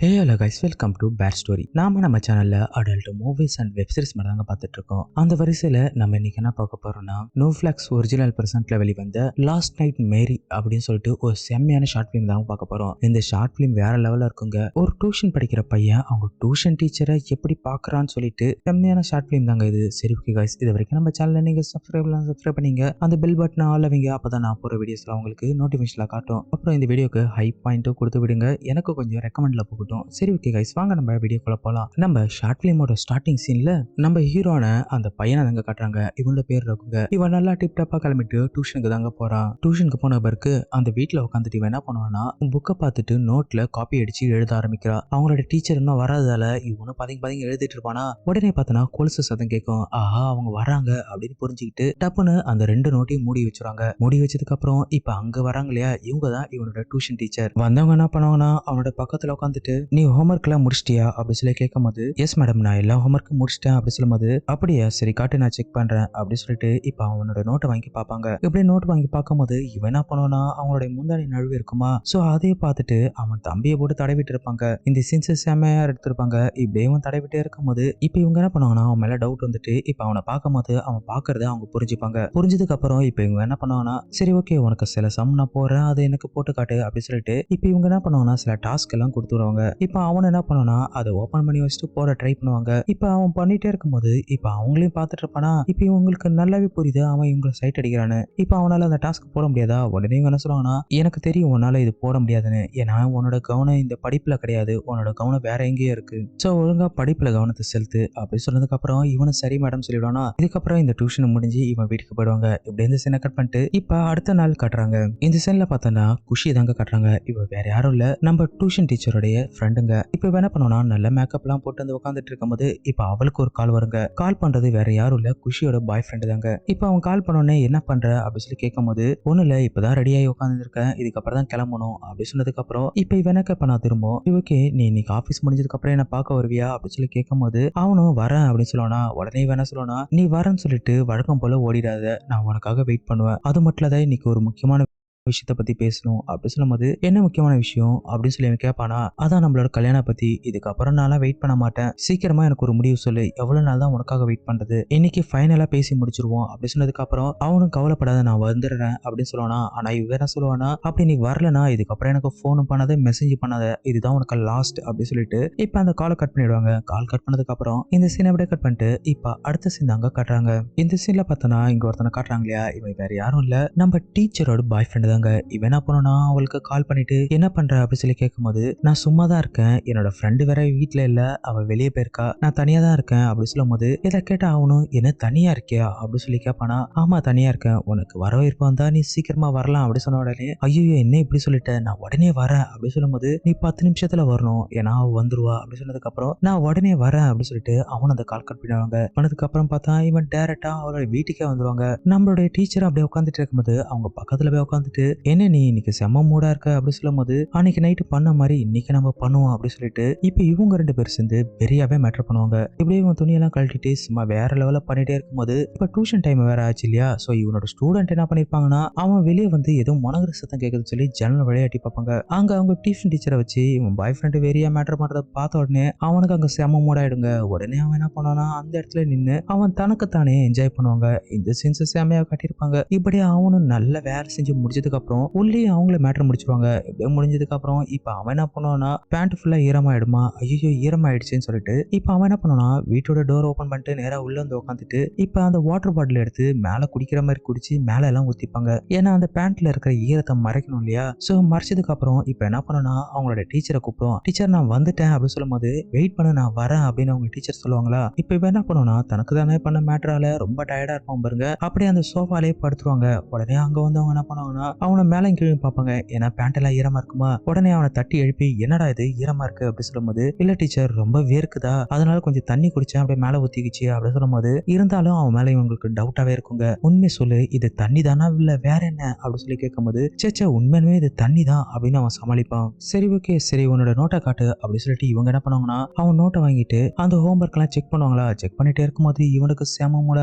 Hey hello guys welcome to bad story நாம நம்ம சேனல்ல adult movies and web series மட்டும் தாங்க பார்த்துட்டு இருக்கோம் அந்த வரிசையில நம்ம இன்னைக்கு என்ன பார்க்க போறோம்னா நோ ஃபிளாக்ஸ் ஒரிஜினல் பிரசன்ட்ல வெளிவந்த லாஸ்ட் நைட் மேரி அப்படின்னு சொல்லிட்டு ஒரு செம்மையான ஷார்ட் ஃபிலிம் தான் பார்க்க போறோம். இந்த ஷார்ட் ஃபிலிம் வேற லெவல்ல இருக்குங்க. ஒரு டியூஷன் படிக்கிற பையன் அவங்க டியூஷன் டீச்சரை எப்படி பாக்குறான்னு சொல்லிட்டு செம்மையான ஷார்ட் ஃபிலிம் தாங்க இது. சரி ஓகே கைஸ் இது வரைக்கும் நம்ம சேனல்ல நீங்க சப்ஸ்கிரைப் சப்ஸ்கிரைப் பண்ணீங்க. அந்த பெல் பட்டன் ஆல் அவங்க அப்பதான் நான் போற வீடியோஸ்ல உங்களுக்கு நோட்டிபிகேஷன்ல காட்டும். அப்புறம் இந்த வீடியோக்கு ஹை பாயிண்ட்டும் கொடுத்து விடுங்க. எனக்கு கொஞ்சம் ரெக்கமெண்ட்ல இருக்கட்டும். சரி ஓகே கைஸ் வாங்க நம்ம வீடியோக்குள்ள போகலாம் நம்ம ஷார்ட் ஃபிலிமோட ஸ்டார்டிங் சீன்ல நம்ம ஹீரோன அந்த பையனை தாங்க காட்டுறாங்க. இவனோட பேர் இருக்குங்க இவன் நல்லா டிப் டாப்பா கிளம்பிட்டு டியூஷனுக்கு தாங்க போறான். டியூஷனுக்கு போன பிறகு அந்த வீட்டில் உட்காந்துட்டு இவன் என்ன பண்ணுவான்னா புக்கை பார்த்துட்டு நோட்ல காப்பி அடிச்சு எழுத ஆரம்பிக்கிறா. அவங்களோட டீச்சர் இன்னும் வராததால இவனும் பதிங்க பதங்க எழுதிட்டு இருப்பானா? உடனே பார்த்தனா கொலுசு சதம் கேட்கும். ஆஹா அவங்க வராங்க அப்படின்னு புரிஞ்சுக்கிட்டு டப்புன்னு அந்த ரெண்டு நோட்டையும் மூடி வச்சிருவாங்க. மூடி வச்சதுக்கு அப்புறம் இப்ப அங்க வராங்க இல்லையா? இவங்க தான் இவனோட டியூஷன் டீச்சர் வந்தவங்க என்ன பண்ணுவாங்கன்னா அவனோட பக்கத்துல உட்காந்துட்டு நீ ஹோம்ஒர்க் எல்லாம் முடிச்சிட்டியா? அப்படி சொல்லி கேட்கும் போது எஸ் மேடம் நான் எல்லா ஹோம்ஒர்க்கும் முடிச்சிட்டேன். அப்படி சொல்லும்போது அப்படியா சரி காட்டு நான் செக் பண்றேன். அப்படின்னு சொல்லிட்டு இப்ப அவனோட நோட்டை வாங்கி பார்ப்பாங்க. இப்படி நோட் வாங்கி பார்க்கும்போது இவன் என்ன பண்ணுவானா அவங்களுடைய முந்தாணி நழுவு இருக்குமா? சோ அதையே பார்த்துட்டு அவன் தம்பியை போட்டு தடவிட்டு இருப்பாங்க. இந்த சீன்ஸ் செம்மையா எடுத்திருப்பாங்க. இப்படியே இவன் தடவிட்டே இருக்கும்போது இப்ப இவங்க என்ன பண்ணுவாங்கன்னா அவன் மேல டவுட் வந்துட்டு இப்ப அவனை பார்க்கும்போது அவன் பாக்குறத அவங்க புரிஞ்சுப்பாங்க. புரிஞ்சதுக்கு அப்புறம் இப்ப இவங்க என்ன பண்ணுவாங்கன்னா சரி ஓகே உனக்கு சில சம் நான் போடுறேன். அதை எனக்கு போட்டு காட்டு. அப்படின்னு சொல்லிட்டு இப்ப இவங்க என்ன பண்ணுவாங்கன்னா சில டாஸ்க் எல்லாம் கொடுத்துருவாங்க இப்ப அவன் என்ன பண்ணுவானா அதை ஓபன் பண்ணி வச்சுட்டு போற ட்ரை பண்ணுவாங்க. இப்ப அவன் பண்ணிட்டே இருக்கும்போது இப்ப அவங்களையும் பார்த்துட்டு இருப்பானா? இப்ப இவங்களுக்கு நல்லாவே புரியுது அவன் இவங்களை சைட் அடிக்கிறான்னு. இப்ப அவனால அந்த டாஸ்க் போட முடியாதா? உடனே இவங்க என்ன சொல்லுவாங்கன்னா எனக்கு தெரியும் உன்னால இது போட முடியாதுன்னு. ஏன்னா உன்னோட கவனம் இந்த படிப்புல கிடையாது. உன்னோட கவனம் வேற எங்கேயோ இருக்கு. சோ ஒழுங்கா படிப்புல கவனத்தை செலுத்து. அப்படி சொன்னதுக்கு அப்புறம் இவனு சரி மேடம் சொல்லிடுவானா இதுக்கப்புறம் இந்த டியூஷன் முடிஞ்சு இவன் வீட்டுக்கு போயிடுவாங்க. இப்படி இந்த சீனை கட் பண்ணிட்டு இப்ப அடுத்த நாள் கட்டுறாங்க. இந்த சீன்ல பார்த்தோன்னா குஷி தாங்க கட்டுறாங்க. இவ வேற யாரும் இல்ல. நம்ம டியூஷன் டீச்சருடைய ஃப்ரெண்டுங்க இப்போ என்ன பண்ணுவானா நல்ல மேக்கப் எல்லாம் போட்டு வந்து உட்காந்துட்டு இருக்கும்போது இப்போ அவளுக்கு ஒரு கால் வருங்க. கால் பண்றது வேற யாரும் இல்ல குஷியோட பாய் ஃப்ரெண்டு தாங்க. இப்போ அவன் கால் பண்ணோடனே என்ன பண்ற? அப்படின்னு சொல்லி கேட்கும்போது ஒண்ணு இல்ல இப்பதான் ரெடியாகி உட்காந்துருக்கேன் இதுக்கப்புறம் தான் கிளம்பணும். அப்படி சொன்னதுக்கு அப்புறம் இப்ப இவன் என்ன கேட்பா திரும்ப ஓகே நீ இன்னைக்கு ஆஃபீஸ் முடிஞ்சதுக்கு அப்புறம் என்ன பார்க்க வருவியா? அப்படின்னு சொல்லி கேட்கும்போது அவனும் வரேன். அப்படின்னு சொல்லுவானா உடனே வேணா என்ன சொல்லுவானா நீ வரேன்னு சொல்லிட்டு வழக்கம் போல ஓடிடாத. நான் உனக்காக வெயிட் பண்ணுவேன். அது மட்டும் இல்லாத இன்னைக்கு ஒரு முக்கியமான விஷயத்த பத்தி பேசணும் அப்படி சொல்லும்போது என்ன முக்கியமான விஷயம்? அப்படின்னு சொல்லி அவன் கேட்பானா அதான் நம்மளோட கல்யாணம் பத்தி. இதுக்கப்புறம் நான்லாம் வெயிட் பண்ண மாட்டேன். சீக்கிரமா எனக்கு ஒரு முடிவு சொல்லு. எவ்வளவு நாள் தான் உனக்காக வெயிட் பண்றது? இன்னைக்கு ஃபைனலா பேசி முடிச்சிருவோம். அப்படி சொன்னதுக்கு அப்புறம் அவனும் கவலைப்படாத நான் வந்துடுறேன். அப்படின்னு சொல்லுவானா ஆனா இவ என்ன சொல்லுவானா? அப்படி நீ வரலனா இதுக்கப்புறம் எனக்கு ஃபோனும் பண்ணாத மெசேஜ் பண்ணாத. இதுதான் உனக்கு லாஸ்ட் அப்படின்னு சொல்லிட்டு இப்ப அந்த காலை கட் பண்ணிடுவாங்க. கால் கட் பண்ணதுக்கு அப்புறம் இந்த சீனை அப்படியே கட் பண்ணிட்டு இப்ப அடுத்த சீன் அங்க காட்டுறாங்க. இந்த சீன்ல பார்த்தோன்னா இங்க ஒருத்தனை காட்டுறாங்க இல்லையா? இவன் வேற யாரும் இல்ல. நம்ம டீச்சரோட பாய் ஃப்ரெண்டு இருக்காங்க இவன் என்ன பண்ணனா அவளுக்கு கால் பண்ணிட்டு என்ன பண்ற? அப்படி சொல்லி கேட்கும்போது நான் சும்மா தான் இருக்கேன். என்னோட ஃப்ரெண்டு வேற வீட்ல இல்ல. அவ வெளியே போயிருக்கா. நான் தனியா தான் இருக்கேன். அப்படி சொல்லும் போது இதை கேட்ட அவனும் என்ன தனியா இருக்கியா? அப்படி சொல்லி கேட்பானா ஆமா தனியா இருக்கேன். உனக்கு வர விருப்பம் வந்தா நீ சீக்கிரமா வரலாம். அப்படி சொன்ன உடனே ஐயோ என்ன இப்படி சொல்லிட்ட? நான் உடனே வரேன். அப்படி சொல்லும்போது நீ பத்து நிமிஷத்துல வரணும். ஏன்னா அவ வந்துருவா. அப்படி சொன்னதுக்கு அப்புறம் நான் உடனே வரேன். அப்படின்னு சொல்லிட்டு அவன் அந்த கால் கட் பண்ணுவாங்க பண்ணதுக்கு அப்புறம் பார்த்தா இவன் டேரக்டா அவளோட வீட்டுக்கே வந்துருவாங்க. நம்மளுடைய டீச்சர் அப்படியே உட்காந்துட்டு இருக்கும்போது அவங்க பக்கத்துல போய் உட்காந்துட்டு என்ன நீ இன்னைக்கு செம்ம மூடா இருக்க? அப்படின்னு சொல்லும் போது அன்னைக்கு நைட்டு பண்ண மாதிரி இன்னைக்கு நம்ம பண்ணுவோம். அப்படின்னு சொல்லிட்டு இப்போ இவங்க ரெண்டு பேர் சேர்ந்து பெரியாவே மேட்டர் பண்ணுவாங்க. இப்படியே இவன் துணியெல்லாம் கழட்டிட்டு சும்மா வேற லெவலில் பண்ணிட்டே இருக்கும்போது இப்போ டியூஷன் டைம் வேற ஆச்சு இல்லையா? ஸோ இவனோட ஸ்டூடெண்ட் என்ன பண்ணிருப்பாங்கன்னா அவன் வெளியே வந்து ஏதோ மனகர சத்தம் கேட்குதுன்னு சொல்லி ஜன்னல் விளையாட்டி பார்ப்பாங்க. அங்க அவங்க டியூஷன் டீச்சரை வச்சு இவன் பாய் ஃப்ரெண்டு வெறியா மேட்டர் பண்றத பார்த்த உடனே அவனுக்கு அங்க செம்ம மூடாயிடுங்க உடனே அவன் என்ன பண்ணானா அந்த இடத்துல நின்று அவன் தனக்கு தானே என்ஜாய் பண்ணுவாங்க. இந்த சீன்ஸ் செம்மையா காட்டியிருப்பாங்க. இப்படி அவனும் நல்ல வேலை செஞ்சு முடிச்சதுக்கு அப்புறம் உள்ளே அவங்கள மேட்டர் முடிச்சிருவாங்க. இப்படியே முடிஞ்சதுக்கு அப்புறம் இப்போ அவன் என்ன பண்ணுவான்னா பேண்ட் ஃபுல்லா ஈரமாயிடுமா? ஐயோ ஈரமாயிடுச்சுன்னு சொல்லிட்டு இப்போ அவன் என்ன பண்ணுவானா வீட்டோட டோர் ஓப்பன் பண்ணிட்டு நேராக உள்ள வந்து உட்காந்துட்டு இப்போ அந்த வாட்டர் பாட்டில் எடுத்து மேலே குடிக்கிற மாதிரி குடிச்சு மேலே எல்லாம் ஊற்றிப்பாங்க ஏன்னா அந்த பேண்ட்ல இருக்கிற ஈரத்தை மறைக்கணும் இல்லையா? ஸோ மறைச்சதுக்கு அப்புறம் இப்போ என்ன பண்ணனா அவங்களோட டீச்சரை கூப்பிடுவோம் டீச்சர் நான் வந்துட்டேன் அப்படின்னு சொல்லும்போது வெயிட் பண்ண நான் வரேன் அப்படின்னு அவங்க டீச்சர் சொல்லுவாங்களா? இப்போ இவன் என்ன பண்ணுவானா தனக்கு தானே பண்ண மேட்டரால ரொம்ப டயர்டா இருப்பான் பாருங்க. அப்படியே அந்த சோஃபாலே படுத்துருவாங்க. உடனே அங்க வந்து அவங்க என்ன பண்ணுவாங்கன்னா அவனை மேலே கீழே பார்ப்பாங்க. ஏன்னா பேண்டெல்லாம் ஈரமா இருக்குமா? உடனே அவனை தட்டி எழுப்பி என்னடா இது? ஈரமா இருக்கு? அப்படின்னு சொல்லும்போது இல்ல டீச்சர் ரொம்ப வேர்க்குதா? அதனால கொஞ்சம் தண்ணி குடிச்சேன். அப்படியே மேலே ஊத்திக்கிச்சு. அப்படின்னு சொல்லும்போது இருந்தாலும் அவன் மேலே இவங்களுக்கு டவுட்டாவே இருக்குங்க. உண்மை சொல்லு இது தண்ணி தானா? இல்ல வேற என்ன? அப்படின்னு சொல்லி கேட்கும்போது சேச்சா உண்மையுமே இது தண்ணி தான். அப்படின்னு அவன் சமாளிப்பான். சரி ஓகே சரி உன்னோட நோட்டை காட்டு. அப்படின்னு சொல்லிட்டு இவங்க என்ன பண்ணுவாங்கன்னா அவன் நோட்டை வாங்கிட்டு அந்த ஹோம்ஒர்க் எல்லாம் செக் பண்ணுவாங்களா? செக் பண்ணிட்டே இருக்கும்போது இவனுக்கு சேம மூட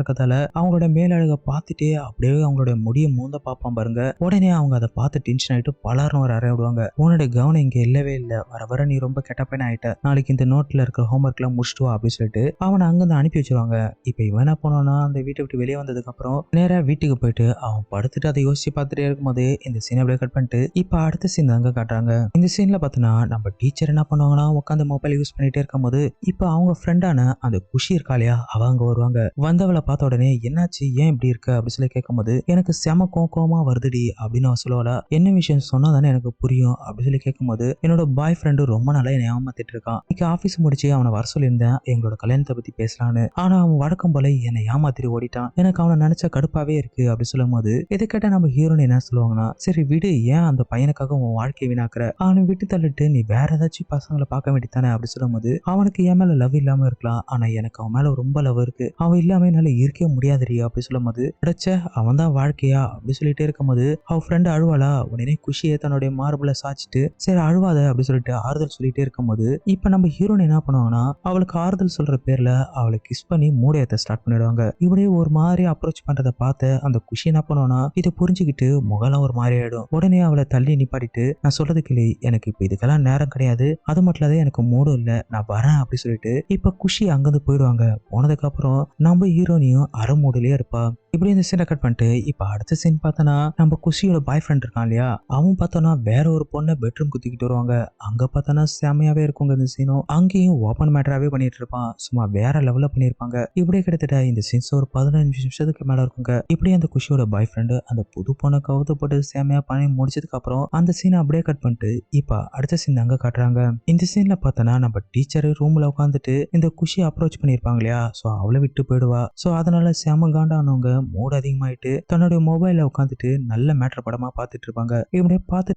இருக்கதால அவங்களோட மேலழகை பார்த்துட்டே அப்படியே அவங்களோட முடிய மூந்த பார்ப்பான் பாருங்க. உடனே அவங்க அதை பார்த்து டென்ஷன் ஆயிட்டு பலரும் ஒரு அறைய விடுவாங்க. உன்னோட கவனம் இங்க இல்லவே இல்லை. வர வர நீ ரொம்ப கெட்ட பையன் ஆயிட்ட. நாளைக்கு இந்த நோட்ல இருக்கிற ஹோம்ஒர்க் எல்லாம் முடிச்சுட்டு வா அப்படின்னு சொல்லிட்டு அவனை அங்கிருந்து அனுப்பி வச்சிருவாங்க. இப்போ இவன் என்ன பண்ணானா அந்த வீட்டை விட்டு வெளியே வந்ததுக்கு அப்புறம் நேரா வீட்டுக்கு போயிட்டு அவன் படுத்துட்டு அதை யோசிச்சு பார்த்துட்டே இருக்கும்போது இந்த சீனை அப்படியே கட் பண்ணிட்டு இப்போ அடுத்த சீன் தாங்க காட்டுறாங்க. இந்த சீன்ல பார்த்தோன்னா நம்ம டீச்சர் என்ன பண்ணுவாங்கன்னா உட்காந்து மொபைல் யூஸ் பண்ணிட்டே இருக்கும்போது இப்போ அவங்க ஃப்ரெண்டான அந்த குஷி இருக்கா இல்லையா? அவ வருவாங்க. வந்தவளை பார்த்த உடனே என்னாச்சு? ஏன் இப்படி இருக்க? அப்படின்னு சொல்லி கேட்கும்போது எனக்கு செம கோமா வருதுடி அப்படின்னு அவன் சொல்லுவாளா. என்ன விஷயம் சொன்னா தானே எனக்கு புரியும் அப்படின்னு சொல்லி கேட்கும்போது என்னோட பாய் ஃப்ரெண்டு ரொம்ப நாளா என்னை ஏமாத்திட்டு இருக்கான். இன்னைக்கு ஆஃபீஸ் முடிச்சு அவனை வர சொல்லியிருந்தேன். எங்களோட கல்யாணத்தை பத்தி பேசலான்னு. ஆனா அவன் வழக்கம் போல என்னை ஏமாத்திட்டு ஓடிட்டான். எனக்கு அவனை நினைச்ச கடுப்பாவே இருக்கு அப்படின்னு சொல்லும் போது இதை கேட்ட நம்ம ஹீரோன் என்ன சொல்லுவாங்கன்னா சரி விடு ஏன் அந்த பையனுக்காக உன் வாழ்க்கையை வீணாக்குற? அவனை விட்டு தள்ளிட்டு நீ வேற ஏதாச்சும் பசங்களை பார்க்க வேண்டித்தானே அப்படின்னு சொல்லும் சொல்லும்போது அவனுக்கு என் மேல லவ் இல்லாம இருக்கலாம். ஆனா எனக்கு அவன் மேல ரொம்ப லவ் இருக்கு. அவன் இல்லாம என்னால இருக்கவே முடியாதுடி அப்படி சொல்லும்போது கிடைச்ச அவன் தான் வாழ்க்கையா? அப்படி சொல்லிட்டே இருக்கும்போது அவ ஃப்ரெண்டு அழுவாளா? உடனே குஷியை தன்னுடைய மார்பில் சாச்சிட்டு சரி அழுவாத அப்படி சொல்லிட்டு ஆறுதல் சொல்லிட்டே இருக்கும்போது இப்ப நம்ம ஹீரோன் என்ன பண்ணுவாங்கன்னா அவளுக்கு ஆறுதல் சொல்ற பேர்ல அவளை கிஸ் பண்ணி மூடையத்தை ஸ்டார்ட் பண்ணிடுவாங்க. இப்படியே ஒரு மாதிரி அப்ரோச் பண்றதை பார்த்து அந்த குஷி என்ன பண்ணுவானா இதை புரிஞ்சுக்கிட்டு முகலாம் ஒரு மாதிரி ஆயிடும். உடனே அவளை தள்ளி நிப்பாட்டிட்டு நான் சொல்றது கிளி எனக்கு இப்ப இதுக்கெல்லாம் நேரம் கிடையாது. அது மட்டும் இல்லாத எனக்கு மூடும் இல்ல. நான் வரேன் அப்படி சொல்லிட்டு இப்ப குஷி அங்கிருந்து போயிடுவாங்க. போனதுக்கு அப்புறம் நம்ம ஹீரோனியும் அரை மூடலே இருப்பா. இப்படி இந்த சீனை கட் பண்ணிட்டு இப்ப அடுத்த சீன் பார்த்தோன்னா நம்ம குஷியோட பாய் ஃப்ரெண்ட் இருக்கான் இல்லையா? அவன் பார்த்தோன்னா வேற ஒரு பொண்ணை பெட்ரூம் குத்திக்கிட்டு வருவாங்க. அங்க பார்த்தோன்னா செமையாவே இருக்குங்க இந்த சீனும் அங்கேயும் ஓப்பன் மேட்டராகவே பண்ணிட்டு இருப்பான். சும்மா வேற லெவலில் பண்ணியிருப்பாங்க இப்படியே கிட்டத்தட்ட இந்த சீன்ஸ் ஒரு பதினஞ்சு நிமிஷத்துக்கு மேல இருக்குங்க. இப்படி அந்த குஷியோட பாய் ஃப்ரெண்டு அந்த புது பொண்ணை கவுத்தப்பட்டு செமையா பண்ணி முடிச்சதுக்கு அப்புறம் அந்த சீனை அப்படியே கட் பண்ணிட்டு இப்ப அடுத்த சீன் அங்க காட்டுறாங்க. இந்த சீன்ல பார்த்தோன்னா நம்ம டீச்சர் ரூம்ல உட்காந்துட்டு இந்த குஷி அப்ரோச் பண்ணியிருப்பாங்க இல்லையா? ஸோ அவளை விட்டு போயிடுவா. ஸோ அதனால செம காண்டானவங்க மூடு அதிகமாயிட்டு தன்னுடைய மொபைல உட்காந்துட்டு நல்ல மேட்டர் படமா பார்த்துட்டு இருப்பாங்க. இப்படியே பார்த்து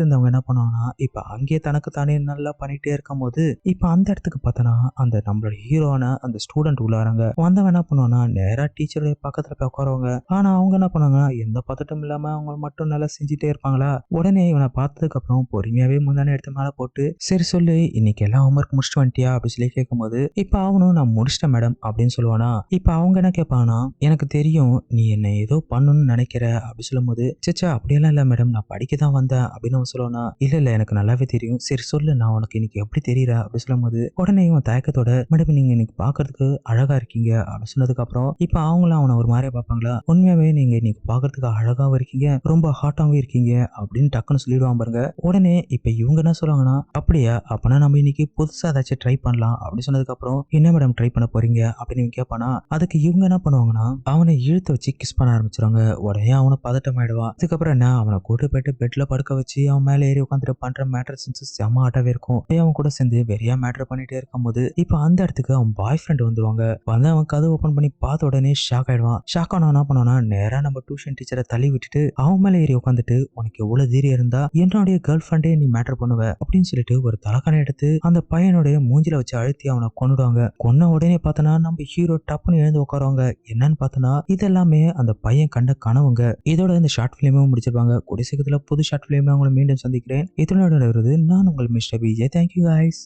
இருந்தவங்க என்ன பண்ணுவாங்கன்னா இப்ப அங்கேயே தனக்கு தானே நல்லா பண்ணிட்டே இருக்கும்போது இப்ப அந்த இடத்துக்கு பார்த்தோன்னா அந்த நம்மளோட ஹீரோன அந்த ஸ்டூடெண்ட் உள்ளாராங்க வந்தவன் என்ன பண்ணுவான்னா நேரா டீச்சருடைய பக்கத்துல போய் உட்காருவாங்க. ஆனா அவங்க என்ன பண்ணுவாங்கன்னா எந்த பதட்டம் இல்லாம அவங்க மட்டும் நல்லா செஞ்சுட்டே இருப்பாங்களா? உடனே இவனை பார்த்ததுக்கு அப்புறம் பொறுமையாவே முந்தானே எடுத்து மேல போட்டு சரி சொல்லு இன்னைக்கு எல்லாம் ஹோம்ஒர்க் முடிச்சுட்டு வந்துட்டியா? அப்படின்னு சொல்லி கேட்கும்போது இப்ப அவனும் நான் முடிச்சிட்டேன் மேடம் அப்படின்னு சொல்லுவானா. இப்ப அவங்க என்ன கேட்பானா எனக்கு தெரியும் நீ என்ன ஏதோ பண்ணணும்னு நினைக்கிற. அப்படி சொல்லும்போது சச்சா அப்படியெல்லாம் இல்ல மேடம் நான் படிக்க தான் வந்தேன். அப்படின்னு அவன் சொல்லுவானா இல்ல இல்ல எனக்கு நல்லாவே தெரியும். சரி சொல்லு நான் உனக்கு இன்னைக்கு எப்படி தெரியற? அப்படி சொல்லும்போது உடனே இவன் தயக்கத்தோட மேடம் நீங்க இன்னைக்கு பாக்குறதுக்கு அழகா இருக்கீங்க. அப்படி சொன்னதுக்கு அப்புறம் இப்ப அவங்களும் அவனை ஒரு மாதிரியா பாப்பாங்களா உண்மையாவே நீங்க இன்னைக்கு பாக்குறதுக்கு அழகாவும் இருக்கீங்க ரொம்ப ஹாட்டாவும் இருக்கீங்க. அப்படின்னு டக்குன்னு சொல்லிடுவான் பாருங்க. உடனே இப்ப இவங்க என்ன சொல்லுவாங்கன்னா அப்படியா அப்பனா நம்ம இன்னைக்கு புதுசா ஏதாச்சும் ட்ரை பண்ணலாம். அப்படின்னு சொன்னதுக்கு அப்புறம் என்ன மேடம் ட்ரை பண்ண போறீங்க? அப்படின்னு கேட்பானா அதுக்கு இவங்க என்ன பண்ணுவாங்கன்னா அவனை இழுத்து வச்சு கிஸ் பண்ண ஆரம்பிச்சிருவாங்க. உடனே அவனை பதட்டம் ஆயிடுவான் அதுக்கப்புறம் என்ன அவனை கூட்டு போயிட்டு பெட்ல படுக்க வச்சு அவன் மேல ஏறி உட்காந்துட்டு பண்ற மேட்டர் சென்ஸ் செம்ம ஆட்டாவே இருக்கும். அவன் கூட சேர்ந்து வெறியா மேட்டர் பண்ணிட்டே இருக்கும் போது இப்போ அந்த இடத்துக்கு அவன் பாய் ஃப்ரெண்ட் வந்துருவாங்க. வந்து அவன் கதவு ஓப்பன் பண்ணி பார்த்த உடனே ஷாக் ஆயிடுவான். ஷாக் ஆனா என்ன பண்ணுவானா நேரா நம்ம டியூஷன் டீச்சரை தள்ளி விட்டுட்டு அவன் மேல ஏறி உட்காந்துட்டு உனக்கு எவ்வளவு தைரியம் இருந்தா என்னுடைய கேர்ள் ஃப்ரெண்டே நீ மேட்டர் பண்ணுவ அப்படின்னு சொல்லிட்டு ஒரு தலக்கான எடுத்து அந்த பையனுடைய மூஞ்சில வச்சு அழுத்தி அவனை கொன்னுடுவாங்க. கொன்ன உடனே பார்த்தனா நம்ம ஹீரோ டப்புன்னு எழுந்து உட்காருவாங்க. என்னன்னு பார்த்தனா இதெல்லாமே அந்த பையன் கண்ட கனவுங்க. இதோட இந்த ஷார்ட் ஃபிலிமும் முடிச்சிருப்பாங்க. கூடிய புது ஷார்ட் ஃபிலிம் உங்களை மீண்டும் சந்திக்கிறேன். இதனோட வருது நான் உங்கள் மிஸ்டர் விஜய் தேங்க்யூ காய்ஸ்